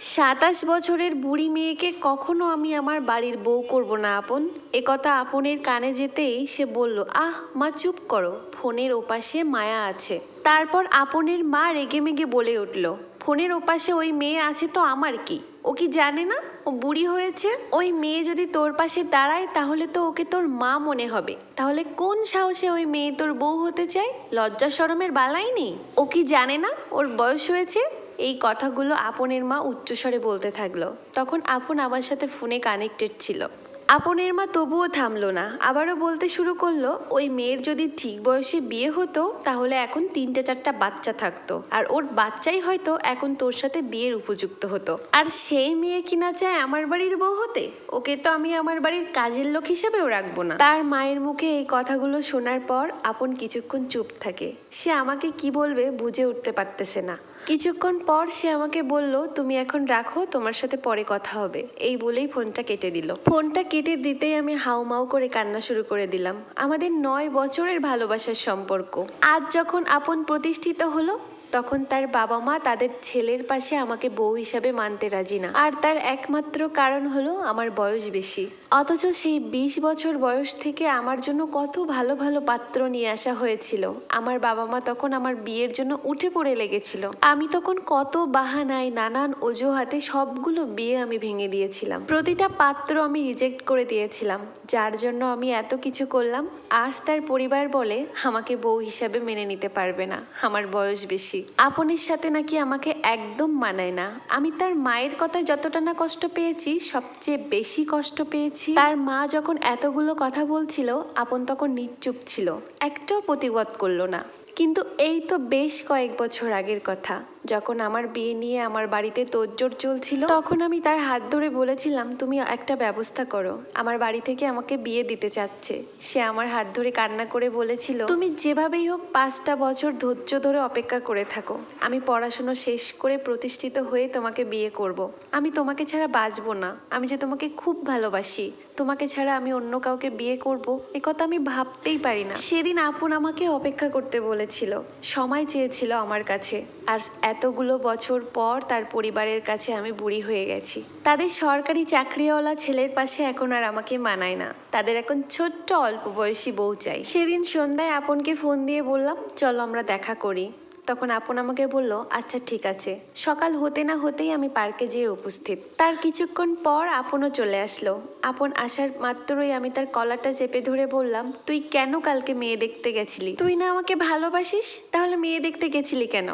সাতাশ বছরের বুড়ি মেয়েকে কখনো আমি আমার বাড়ির বউ করব না, আপন। একথা আপনের কানে যেতেই সে বলল, আহ, মা, চুপ করো। ফোনের ওপাশে মায়া আছে। তারপর আপনের মা রেগেমেগে বলে উঠল, ফোনের ওপাশে ওই মেয়ে আছে তো আমার কি? ও কি জানে না? ও বুড়ি হয়েছে? ওই মেয়ে যদি তোর পাশে দাঁড়ায়, তাহলে তো ওকে তোর মা মনে হবে। তাহলে কোন সাহসে ওই মেয়ে তোর বউ হতে চায়? লজ্জা শরমের বালাই নেই। ও কি জানে না? ওর বয়স হয়েছে? এই কথাগুলো আপনের মা উচ্চস্বরে বলতে থাকল। তখন আপন আমার সাথে ফোনে কানেক্টেড ছিল। আপনের মা তবুও থামলো না। আবারও বলতে শুরু করল, ওই মেয়ের যদি ঠিক বয়সে বিয়ে হতো, তাহলে এখন তিনটে চারটা বাচ্চা থাকতো। আর ওর বাচ্চাই হয়তো এখন তোর সাথে বিয়ের উপযুক্ত হতো। আর সেই মেয়ে কিনা চায় আমার বাড়ির বউ হতে? ওকে তো আমি আমার বাড়ির কাজের লোক হিসেবেও রাখব না। তার মায়ের মুখে এই কথাগুলো শোনার পর আপন কিছুক্ষণ চুপ থাকে। সে আমাকে কি বলবে বুঝে উঠতে পারতেছে না। কিছুক্ষণ পর সে আমাকে বলল, তুমি এখন রাখো, তোমার সাথে পরে কথা হবে। এই বলেই ফোনটা কেটে দিল। ফোনটা কেটে দিতেই আমি হাউমাউ করে কান্না শুরু করে দিলাম। আমাদের নয় বছরের ভালোবাসার সম্পর্ক। আজ যখন আপন প্রতিষ্ঠিত হলো তখন তার বাবা মা তাদের ছেলের পাশে আমাকে বউ হিসাবে মানতে রাজি না। আর তার একমাত্র কারণ হলো আমার বয়স বেশি। অথচ সেই বিশ বছর বয়স থেকে আমার জন্য কত ভালো ভালো পাত্র নিয়ে আসা হয়েছিল। আমার বাবা মা তখন আমার বিয়ের জন্য উঠে পড়ে লেগেছিল। আমি তখন কত বাহানায় নানান অজুহাতে সবগুলো বিয়ে আমি ভেঙে দিয়েছিলাম। প্রতিটা পাত্র আমি রিজেক্ট করে দিয়েছিলাম। যার জন্য আমি এত কিছু করলাম। আজ তার পরিবার বলে, আমাকে বউ হিসাবে মেনে নিতে পারবে না, আমার বয়স বেশি। আপনের সাথে নাকি আমাকে একদম মানায় না। আমি তার মায়ের কথায় যতটা না কষ্ট পেয়েছি, সবচেয়ে বেশি কষ্ট পেয়েছি। তার মা যখন এতগুলো কথা বলছিল, আপন তখন নিশ্চুপ ছিল, একটাও প্রতিবাদ করল না। কিন্তু এই তো বেশ কয়েক বছর আগের কথা। যখন আমার বিয়ে নিয়ে আমার বাড়িতে তোড়জোড় চলছিল, তখন আমি তার হাত ধরে বলেছিলাম, তুমি একটা ব্যবস্থা করো। আমার বাড়ি থেকে আমাকে বিয়ে দিতে চাচ্ছে। সে আমার হাত ধরে কান্না করে বলেছিল, তুমি যেভাবেই হোক পাঁচটা বছর ধৈর্য ধরে অপেক্ষা করে থাকো। আমি পড়াশুনো শেষ করে প্রতিষ্ঠিত হয়ে তোমাকে বিয়ে করব। আমি তোমাকে ছাড়া বাঁচবো না। আমি যে তোমাকে খুব ভালোবাসি, তোমাকে ছাড়া আমি অন্য কাউকে বিয়ে করব, এ কথা আমি ভাবতেই পারি না। সেদিন আপন আমাকে অপেক্ষা করতে বলেছিল। সময় চেয়েছিল আমার কাছে। আর এতগুলো বছর পর তার পরিবারের কাছে আমি বুড়ি হয়ে গেছি। তাদের সরকারি চাকরিওয়ালা ছেলের পাশে এখন আর আমাকে মানায় না। তাদের এখন ছোট্ট অল্প বয়সী বউ চাই। সেদিন সন্ধ্যায় আপনকে ফোন দিয়ে বললাম, চলো আমরা দেখা করি। তখন আপন আমাকে বলল আচ্ছা ঠিক আছে। সকাল হতে না হতেই আমি পার্কে যেয়ে উপস্থিত। তার কিছুক্ষণ পর আপনও চলে আসলো। আপন আসার মাত্রই আমি তার কলারটা চেপে ধরে বললাম, তুই কেন কালকে মেয়ে দেখতে গেছিলি? তুই না আমাকে ভালোবাসিস? তাহলে মেয়ে দেখতে গেছিলি কেন?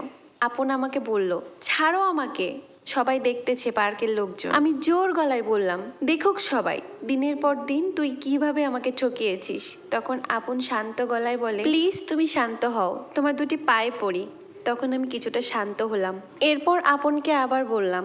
আপন আমাকে বলল, ছাড়ো আমাকে। সবাই দেখতেছে পার্কের লোকজন। আমি জোর গলায় বললাম, দেখুক সবাই, দিনের পর দিন তুই কীভাবে আমাকে ঠকিয়েছিস? তখন আপন শান্ত গলায় বলে, প্লিজ তুমি শান্ত হও, তোমার দুটি পায়ে পড়ি। তখন আমি কিছুটা শান্ত হলাম। এরপর আপনকে আবার বললাম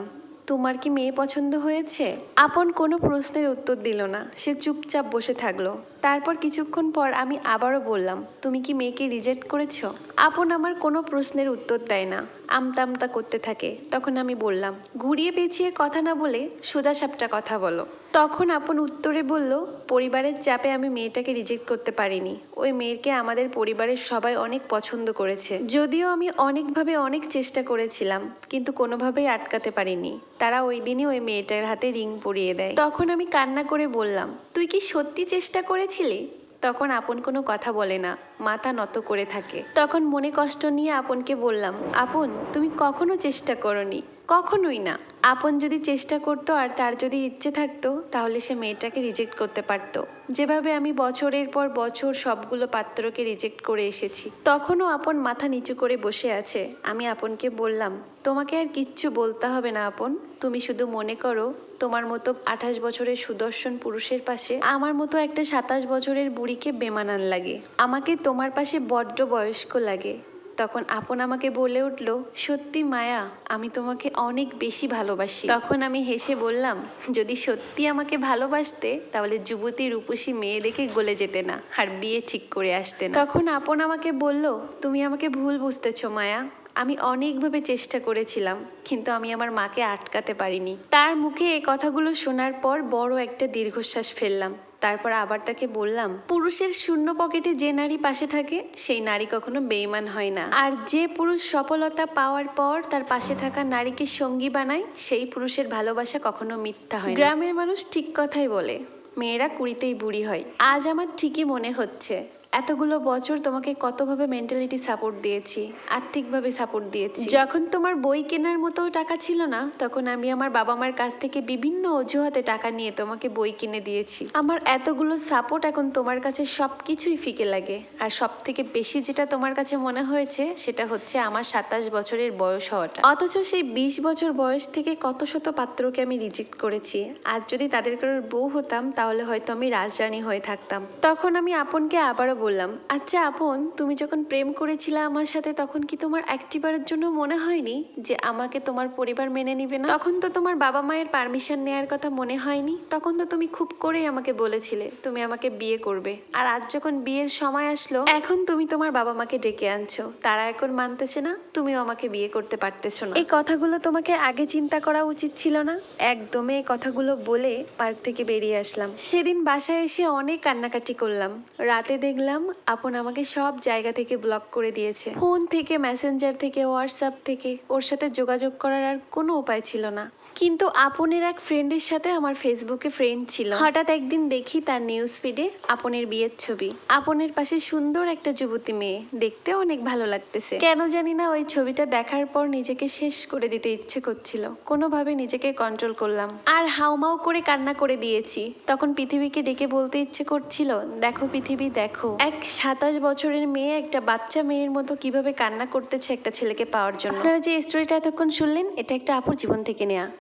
তোমার কি মেয়ে পছন্দ হয়েছে? আপন কোনো প্রশ্নের উত্তর দিল না। সে চুপচাপ বসে থাকল। তারপর কিছুক্ষণ পর আমি আবারও বললাম, তুমি কি মেয়েকে রিজেক্ট করেছ? আপন আমার কোনো প্রশ্নের উত্তর দেয় না। আমতা আমতা করতে থাকে। তখন আমি বললাম, ঘুরিয়ে পেঁচিয়ে কথা না বলে সোজা সাপটা কথা বলো। তখন আপন উত্তরে বলল, পরিবারের চাপে আমি মেয়েটাকে রিজেক্ট করতে পারিনি। ওই মেয়েকে আমাদের পরিবারের সবাই অনেক পছন্দ করেছে। যদিও আমি অনেকভাবে অনেক চেষ্টা করেছিলাম, কিন্তু কোনোভাবেই আটকাতে পারিনি। তারা ওই দিনই ওই মেয়েটার হাতে রিং পরিয়ে দেয়। তখন আমি কান্না করে বললাম, তুই কি সত্যি চেষ্টা করেছিলি? তখন আপন কোনো কথা বলে না, মাথা নত করে থাকে। তখন মনে কষ্ট নিয়ে আপনকে বললাম, আপন, তুমি কখনো চেষ্টা করনি, কখনোই না। আপন যদি চেষ্টা করতো আর তার যদি ইচ্ছে থাকতো, তাহলে সে মেয়েটাকে রিজেক্ট করতে পারতো। যেভাবে আমি বছরের পর বছর সবগুলো পাত্রকে রিজেক্ট করে এসেছি, তখনও আপন মাথা নিচু করে বসে আছে। আমি আপনকে বললাম, তোমাকে আর কিচ্ছু বলতে হবে না আপন। তুমি শুধু মনে করো, তোমার মতো আঠাশ বছরের সুদর্শন পুরুষের পাশে আমার মতো একটা সাতাশ বছরের বুড়িকে বেমানান লাগে। আমাকে তোমার পাশে বড্ড বয়স্ক লাগে। তখন আপন আমাকে বলে উঠল, সত্যি মায়া, আমি তোমাকে অনেক বেশি ভালোবাসি। তখন আমি হেসে বললাম, যদি সত্যি আমাকে ভালোবাসতে, তাহলে যুবতী রূপসী মেয়ে দেখে গলে যেতে না, আর বিয়ে ঠিক করে আসতে না। তখন আপন আমাকে বলল, তুমি আমাকে ভুল বুঝতেছো মায়া আমি অনেকভাবে চেষ্টা করেছিলাম, কিন্তু আমি আমার মাকে আটকাতে পারিনি। তার মুখে এই কথাগুলো শোনার পর বড় একটা দীর্ঘশ্বাস ফেললাম। তারপর আবার তাকে বললাম, পুরুষের শূন্য পকেটে যে নারী পাশে থাকে, সেই নারী কখনো বেইমান হয় না। আর যে পুরুষ সফলতা পাওয়ার পর তার পাশে থাকা নারীকে সঙ্গী বানায়, সেই পুরুষের ভালোবাসা কখনো মিথ্যা হয় গ্রামের মানুষ ঠিক কথাই বলে, মেয়েরা কুড়িতেই বুড়ি হয়। আজ আমার ঠিকই মনে হচ্ছে। এতগুলো বছর তোমাকে কতভাবে মেন্টালিটি সাপোর্ট দিয়েছি, আর্থিকভাবে সাপোর্ট দিয়েছি। যখন তোমার বই কেনার মতো টাকা ছিল না, তখন আমি আমার বাবা মার কাছ থেকে বিভিন্ন অজুহাতে টাকা নিয়ে তোমাকে বই কিনে দিয়েছি। আমার এতগুলো সাপোর্ট এখন তোমার কাছে সব কিছুই ফিকে লাগে। আর সব থেকে বেশি যেটা তোমার কাছে মনে হয়েছে, সেটা হচ্ছে আমার সাতাশ বছরের বয়স হওয়াটা। অথচ সেই বিশ বছর বয়স থেকে কত শত পাত্রকে আমি রিজেক্ট করেছি। আর যদি তাদের কারোর বউ হতাম, তাহলে হয়তো আমি রাজরানী হয়ে থাকতাম। তখন আমি আপনকে আবারও বললাম আচ্ছা আপন, তুমি যখন প্রেম করেছিলে আমার সাথে, তখন কি তোমার একটিবারের জন্য মনে হয়নি যে আমাকে তোমার পরিবার মেনে নিবে না? তখন তো তোমার বাবা মায়ের পারমিশন নেওয়ার কথা মনে হয়নি। তখন তো তুমি খুব করেই আমাকে বলেছিলে, তুমি আমাকে বিয়ে করবে। আর আজ যখন বিয়ের সময় আসলো, এখন তুমি তোমার বাবা মাকে ডেকে আনছো। তারা এখন মানতেছে না, তুমিও আমাকে বিয়ে করতে পারতেছো না। এই কথাগুলো তোমাকে আগে চিন্তা করা উচিত ছিল না? একদমই এই কথাগুলো বলে পার্ক থেকে বেরিয়ে আসলাম। সেদিন বাসায় এসে অনেক কান্নাকাটি করলাম। রাতে দেখলাম আপন আমাকে সব জায়গা থেকে ব্লক করে দিয়েছে। ফোন থেকে মেসেঞ্জার থেকে হোয়াটসঅ্যাপ থেকে। ওর সাথে যোগাযোগ করার আর কোনো উপায় ছিল না। কিন্তু আপনের এক ফ্রেন্ডের সাথে আমার ফেসবুকে ফ্রেন্ড ছিল। হঠাৎ একদিন দেখি তার নিউজ ফিডে আপনের বিয়ের ছবি। আপনের পাশে সুন্দর একটা যুবতী মেয়ে। দেখতে অনেক ভালো লাগতেছে। কেন জানি না ওই ছবিটা দেখার পর নিজেকে শেষ করে দিতে ইচ্ছে করছিল। কোনোভাবে নিজেকে কন্ট্রোল করলাম। আর হাউমাউ করে কান্না করে দিয়েছি। তখন পৃথিবীকে ডেকে বলতে ইচ্ছে করছিল, দেখো পৃথিবী, দেখো। এক সাতাশ বছরের মেয়ে একটা বাচ্চা মেয়ের মতো কীভাবে কান্না করতেছে একটা ছেলেকে পাওয়ার জন্য। আপনারা যে স্টোরিটা এতক্ষণ শুনলেন, এটা একটা আপুর জীবন থেকে নেওয়া